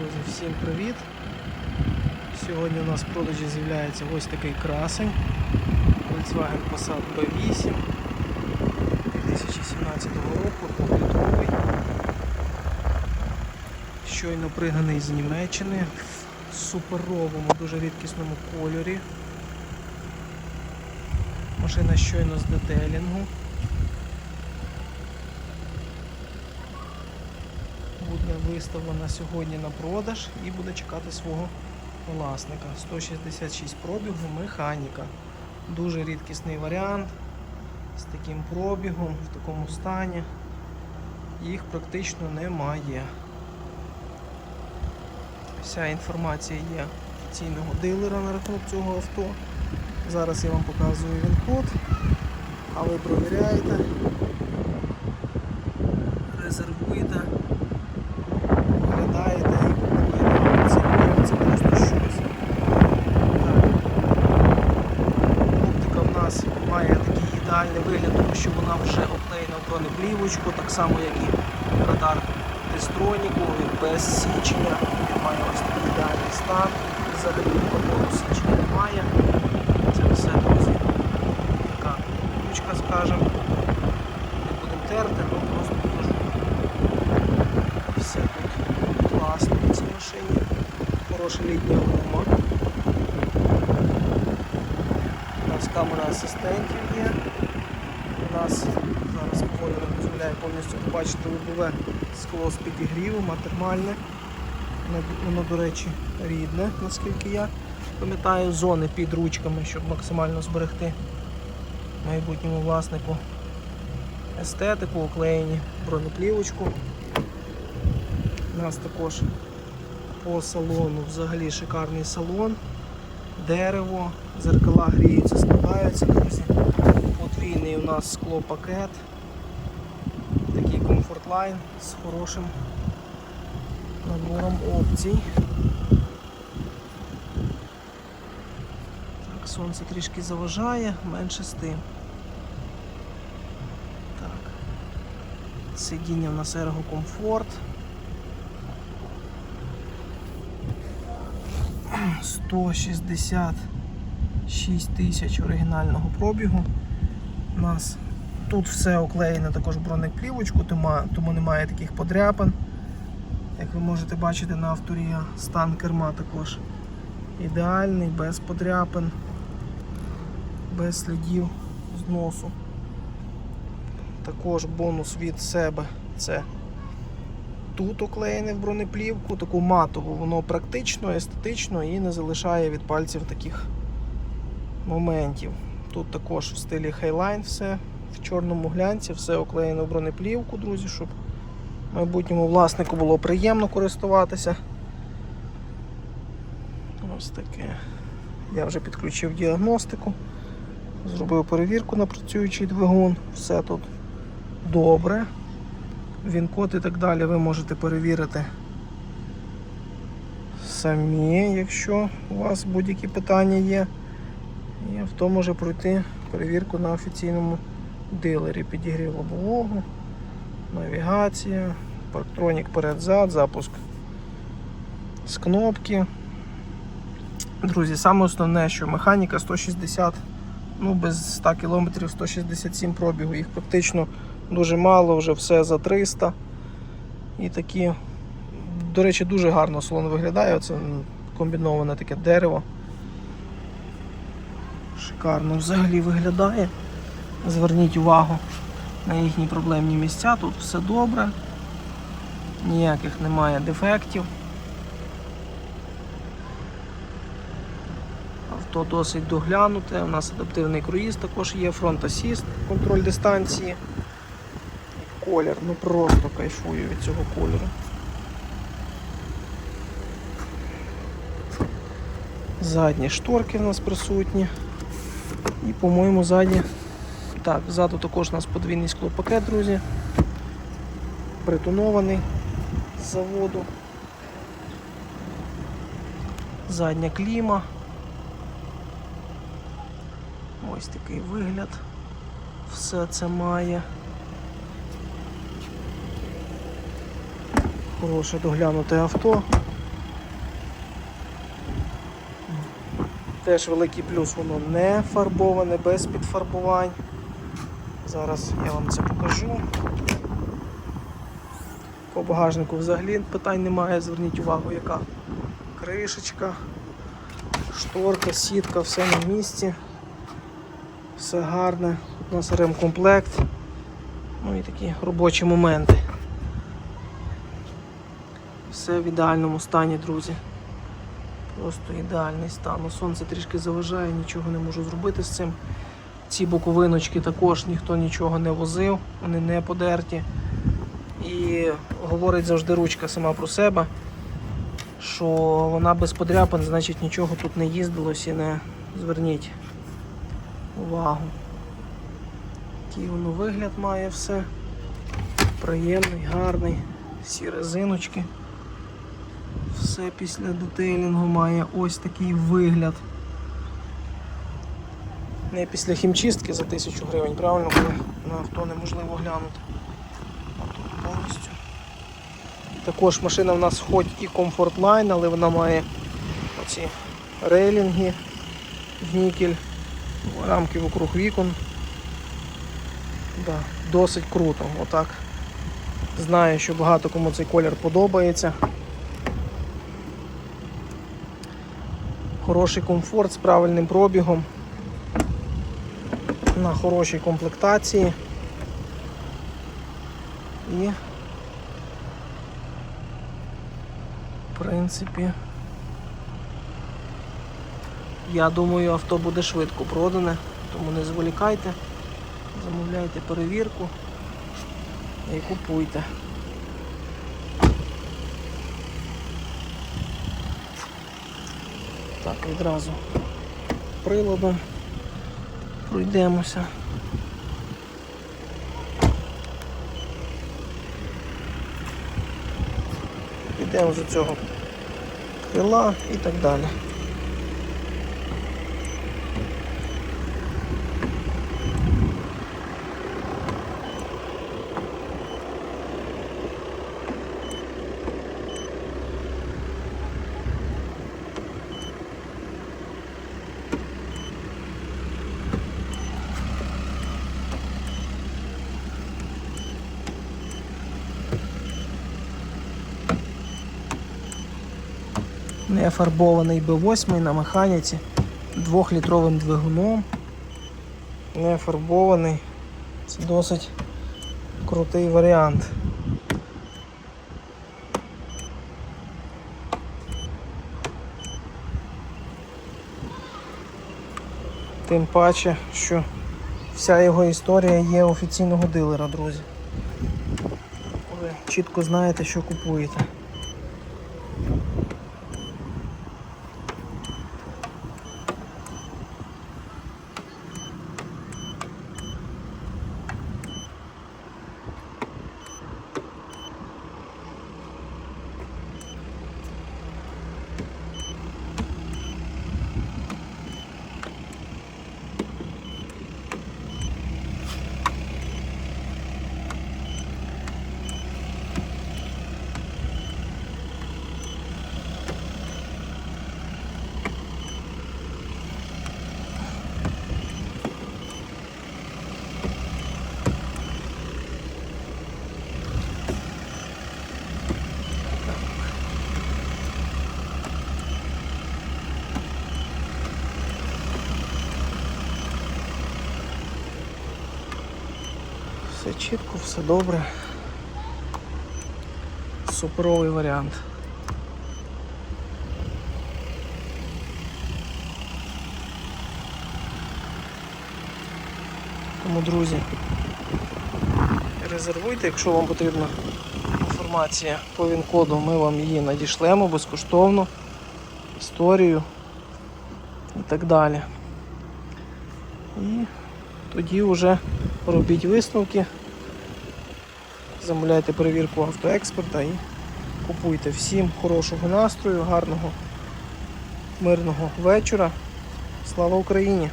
Друзі, всім привіт! Сьогодні у нас в продажі з'являється ось такий красень Volkswagen Passat B8 2017 року, двохлітровий. Щойно пригнаний з Німеччини в суперовому, дуже рідкісному кольорі. Машина щойно з детелінгу. буде виставлена сьогодні на продаж і буде чекати свого власника. 166 пробігу, механіка. Дуже рідкісний варіант з таким пробігом, в такому стані. Їх практично немає. Вся інформація є офіційного дилера на рахунок цього авто. Зараз я вам показую він а ви провіряєте, резервуєте виглядаєте і купуєте. Це, це просто щось. Так. Оптика в нас має такий ідеальний вигляд, тому що вона вже оклеєна в бронеплівочку, так само як і радар Тестроніку, без січення, він має ось такий ідеальний стан. Взагалі такого січення немає. Це все, друзі. Така ручка, скажемо. Не будемо терти, але просто покажу. Все тут класно в цій машині. Хороша літня гума. У нас камера асистентів є. У нас не дозволяє повністю побачити лобове скло з підігрівом, а термальне. Воно, до речі, рідне, наскільки я пам'ятаю, зони під ручками, щоб максимально зберегти майбутньому власнику естетику, оклеєні бронеплівочку. У нас також по салону взагалі шикарний салон, дерево, зеркала гріються, складаються, друзі. Подвійний у нас склопакет, такий з хорошим набором опцій. Так, сонце трішки заважає, менше з тим. Так. Сидіння в нас ергокомфорт. 166 тисяч оригінального пробігу. У нас тут все оклеєно також бронеплівочку, тому, немає таких подряпин. Як ви можете бачити на авторія, стан керма також ідеальний, без подряпин, без слідів зносу. Також бонус від себе це тут оклеєне в бронеплівку, таку матову, воно практично, естетично і не залишає від пальців таких моментів. Тут також в стилі Highline все, в чорному глянці, все оклеєно в бронеплівку, друзі, щоб майбутньому власнику було приємно користуватися. Ось таке. Я вже підключив діагностику, зробив перевірку на працюючий двигун, все тут добре. Він-код і так далі ви можете перевірити самі, якщо у вас будь-які питання є. І авто може пройти перевірку на офіційному дилері. Підігрів лобового, навігація, парктронік перед-зад, запуск з кнопки. Друзі, саме основне, що механіка 160, ну без 100 км 167 пробігу, їх практично дуже мало, вже все за 300. І такі, до речі, дуже гарно салон виглядає. Оце комбіноване таке дерево. Шикарно взагалі виглядає. Зверніть увагу на їхні проблемні місця. Тут все добре, ніяких немає дефектів. Авто досить доглянуте. У нас адаптивний круїз також є, фронт асіст, контроль дистанції колір, ну просто кайфую від цього кольору. Задні шторки в нас присутні. І, по-моєму, задні. Так, ззаду також у нас подвійний склопакет, друзі. Притонований з заводу. Задня кліма. Ось такий вигляд. Все це має. Хороше доглянуте авто. Теж великий плюс, воно не фарбоване, без підфарбувань. Зараз я вам це покажу. По багажнику взагалі питань немає, зверніть увагу, яка кришечка, шторка, сітка, все на місці. Все гарне. У нас ремкомплект. Ну і такі робочі моменти. Все в ідеальному стані, друзі. Просто ідеальний стан. Ну, Сонце трішки заважає, нічого не можу зробити з цим. Ці боковиночки також ніхто нічого не возив, вони не подерті. І говорить завжди ручка сама про себе, що вона без подряпин, значить нічого тут не їздилось і не зверніть увагу. Який воно вигляд має все. Приємний, гарний, всі резиночки. Все після детейлінгу має ось такий вигляд. Не після хімчистки за 1000 гривень, правильно, коли на авто неможливо глянути. Тут повністю. Також машина в нас хоч і Line, але вона має оці рейлінги, нікель, рамки вокруг вікон. Да, досить круто. Отак. Знаю, що багато кому цей колір подобається. Хороший комфорт з правильним пробігом. На хорошій комплектації. І в принципі я думаю авто буде швидко продане, тому не зволікайте, замовляйте перевірку і купуйте. Так, відразу приладом пройдемося. Підемо з цього крила і так далі. Нефарбований B8 на механіці, 2-літровим двигуном. Не фарбований. Це досить крутий варіант. Тим паче, що вся його історія є офіційного дилера, друзі. Ви чітко знаєте, що купуєте. Все чітко, все добре. Суперовий варіант. Тому, друзі, резервуйте, якщо вам потрібна інформація по він-коду, ми вам її надішлемо безкоштовно, історію і так далі. І тоді вже робіть висновки, замовляйте перевірку автоексперта і купуйте. Всім хорошого настрою, гарного, мирного вечора. Слава Україні!